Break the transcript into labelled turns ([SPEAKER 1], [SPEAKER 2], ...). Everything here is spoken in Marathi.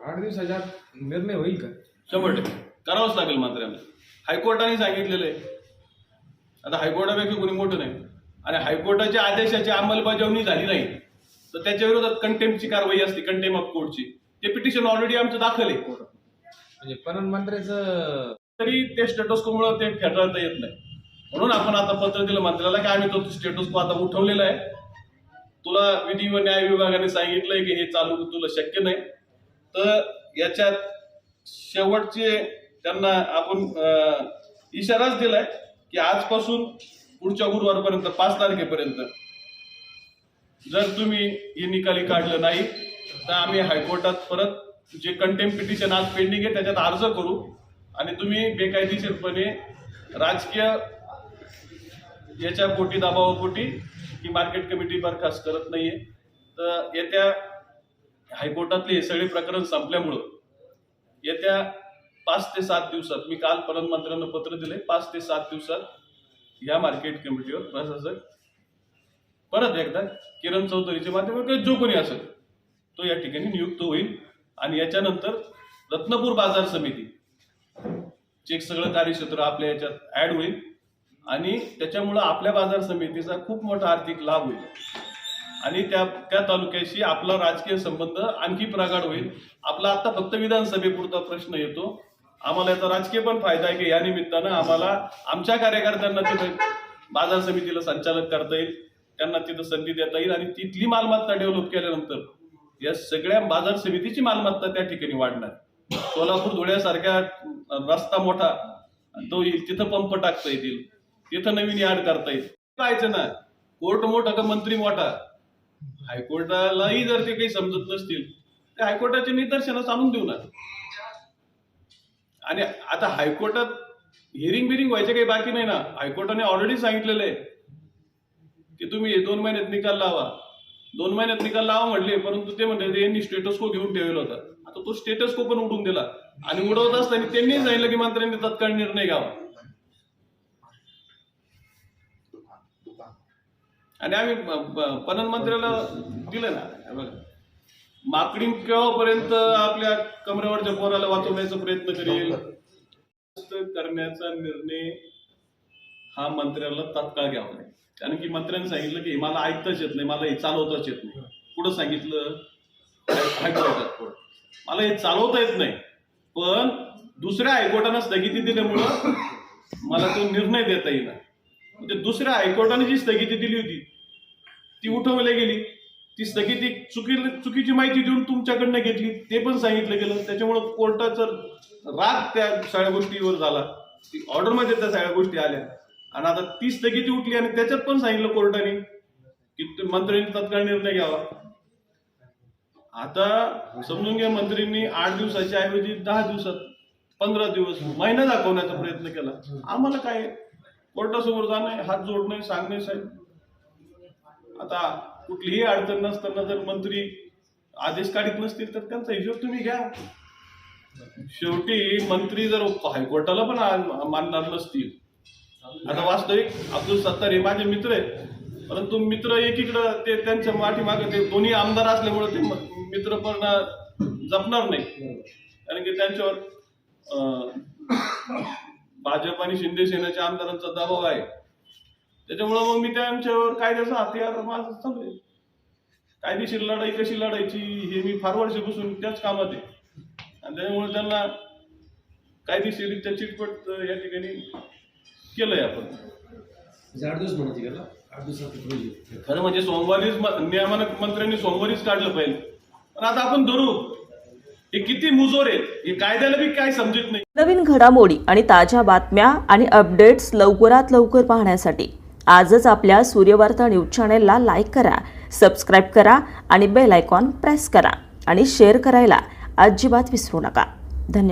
[SPEAKER 1] दिवसाच्या आत निर्णय होईल का?
[SPEAKER 2] शंभर टक्के. करावंच लागेल मंत्र्यांना हायकोर्टाने सांगितलेलं आहे. आता हायकोर्टापेक्षा कोणी मोठं नाही. आणि हायकोर्टाच्या आदेशाची अंमलबजावणी झाली नाही तर त्याच्या विरोधात कंटेम्पची कारवाई असते कंटेम ऑफ कोर्टची ते पिटिशन ऑलरेडी आमचं दाखल आहे. कोर्टात
[SPEAKER 1] म्हणजे पणन मंत्र्याचं
[SPEAKER 2] तरी ते स्टेटस्कोमुळे ते फेटाळता येत नाही. म्हणून आपण आता पत्र दिलं मंत्र्याला की आम्ही तो स्टेटस्को आता उठवलेला आहे. तुला विधी व न्याय विभागाने सांगितलंय की हे चालू तुला शक्य नाही. तर याच्यात शेवटचे त्यांना आपण इशाराच दिलाय की आजपासून पुढच्या गुरुवारपर्यंत पाच तारखेपर्यंत जर तुम्ही हे निकाली काढलं नाही तर आम्ही हायकोर्टात परत जे कंटेम पिटिशन आज पेंडिंग आहे त्याच्यात अर्ज करू. आणि तुम्ही बेकायदेशीरपणे राजकीय याच्या पोटी दाबावापोटी ही मार्केट कमिटी बरखास्त करत नाहीये. तर येत्या हायकोर्टातले हे सगळे प्रकरण संपल्यामुळं येत्या पाच ते सात दिवसात मी काल मंत्र्यांना पत्र दिले पाच ते सात दिवसात या मार्केट कमिटीवर प्रशासक परत एकदा किरण चौधरीच्या माध्यमातून जो कोणी असेल तो या ठिकाणी नियुक्त होईल. आणि याच्यानंतर रत्नपूर बाजार समिती चे एक सगळं कार्यक्षेत्र आपल्या याच्यात ॲड होईल. आणि त्याच्यामुळं आपल्या बाजार समितीचा खूप मोठा आर्थिक लाभ होईल. आणि त्या त्या तालुक्याशी आपला राजकीय संबंध आणखी प्रगाढ होईल. आपला आता फक्त विधानसभेपुरता प्रश्न येतो. आम्हाला याचा राजकीय पण फायदा आहे की या निमित्तानं आम्हाला आमच्या कार्यकर्त्यांना तिथं बाजार समितीला संचालक करता येईल. त्यांना तिथं संधी देता येईल आणि तिथली मालमत्ता डेव्हलप केल्यानंतर या सगळ्या बाजार समितीची मालमत्ता त्या ठिकाणी वाढणार. सोलापूर धुळ्यासारख्या रस्ता मोठा तो येईल तिथं पंप टाकता येतील. तिथं नवीन यार्ड करता येईल. पाहिजे ना कोर्ट मोठा का मंत्री मोठा? हायकोर्टालाही जर ते काही समजत नसतील तर हायकोर्टाचे निदर्शनास आणून देऊ ना आणि आता हायकोर्टात हिअरिंग बिरिंग व्हायचे काही बाकी नाही ना. हायकोर्टाने ऑलरेडी सांगितलेलं आहे की तुम्ही दोन महिन्यात निकाल लावा. दोन महिन्यात निकाल लावा म्हटले परंतु ते म्हणले यांनी स्टेटस्को घेऊन ठेवलेला होता. आता तो स्टेटस्को पण उडून दिला. आणि उडवत असताना त्यांनी सांगितलं की मंत्र्यांनी तत्काळ निर्णय घ्यावा. आणि आम्ही पणन मंत्र्याला दिलं ना. बघा. माकडिंग केव्हापर्यंत आपल्या कमरेवरच्या पोराला वाचवण्याचा प्रयत्न करेल? करण्याचा निर्णय हा मंत्र्याला तात्काळ घ्यावा नाही कारण की मंत्र्यांनी सांगितलं की मला ऐकताच येत नाही मला हे चालवताच येत नाही. पुढं सांगितलं? मला हे चालवता येत नाही. पण दुसऱ्या हायकोर्टानं स्थगिती दिल्यामुळं मला तो निर्णय देता येईना. म्हणजे दुसऱ्या हायकोर्टाने जी स्थगिती दिली होती ती उठवली गेली. ती स्थगिती चुकी चुकीची माहिती देऊन तुमच्याकडनं घेतली. ते पण सांगितलं गेलं. त्याच्यामुळं कोर्टाचा राग त्या सगळ्या गोष्टीवर झाला. ती ऑर्डरमध्ये त्या सगळ्या गोष्टी आल्या. आणि आता ती स्थगिती उठली आणि त्याच्यात पण सांगितलं कोर्टाने की मंत्र्यांनी तत्काळ निर्णय घ्यावा. आता समजून घ्या मंत्र्यांनी आठ दिवसाच्या ऐवजी दहा दिवसात पंधरा दिवस महिना दाखवण्याचा प्रयत्न केला. आम्हाला काय कोर्टासमोर जाणं हात जोडणं सांगणे साहेब. आता कुठलीही अडचण नसताना जर मंत्री आदेश काढत नसतील तर त्यांचा हिशोब तुम्ही घ्या. शेवटी मंत्री जर हायकोर्टाला पण मानणार नसतील. आता वास्तविक अब्दुल सत्तार हे माझे मित्र आहेत. परंतु मित्र एकीकडं ते त्यांच्या माठीमागे ते दोन्ही आमदार असल्यामुळे ते मित्र पण जपणार नाही. कारण की त्यांच्यावर भाजप आणि शिंदे सेनेच्या आमदारांचा दबाव आहे. त्याच्यामुळं मग मी त्यांच्यावर कायद्याचा हत्यार माझं चालू आहे. कायदेशीर लढाई कशी लढायची हे मी फार वर्षापासून त्याच कामात आहे. आणि त्याच्यामुळे त्यांना कायदेशीरित्या चिटपट या ठिकाणी केलंय आपण.
[SPEAKER 3] आठ दिवस म्हणायची का आठ दिवसात
[SPEAKER 2] खरं म्हणजे सोमवारीच नियामक मंत्र्यांनी सोमवारीच काढलं पाहिजे. पण आता आपण धरू. हे किती मुजोर आहेत. हे कायद्याला बी काय समजत नाही.
[SPEAKER 4] नवीन घडामोडी आणि ताज्या बातम्या आणि अपडेट्स लवकरात लवकर पाहण्यासाठी आजच आपल्या सूर्यवार्ता न्यूज चॅनेलला लाईक करा सबस्क्राईब करा आणि बेल आयकॉन प्रेस करा आणि शेअर करायला अजिबात विसरू नका. धन्यवाद.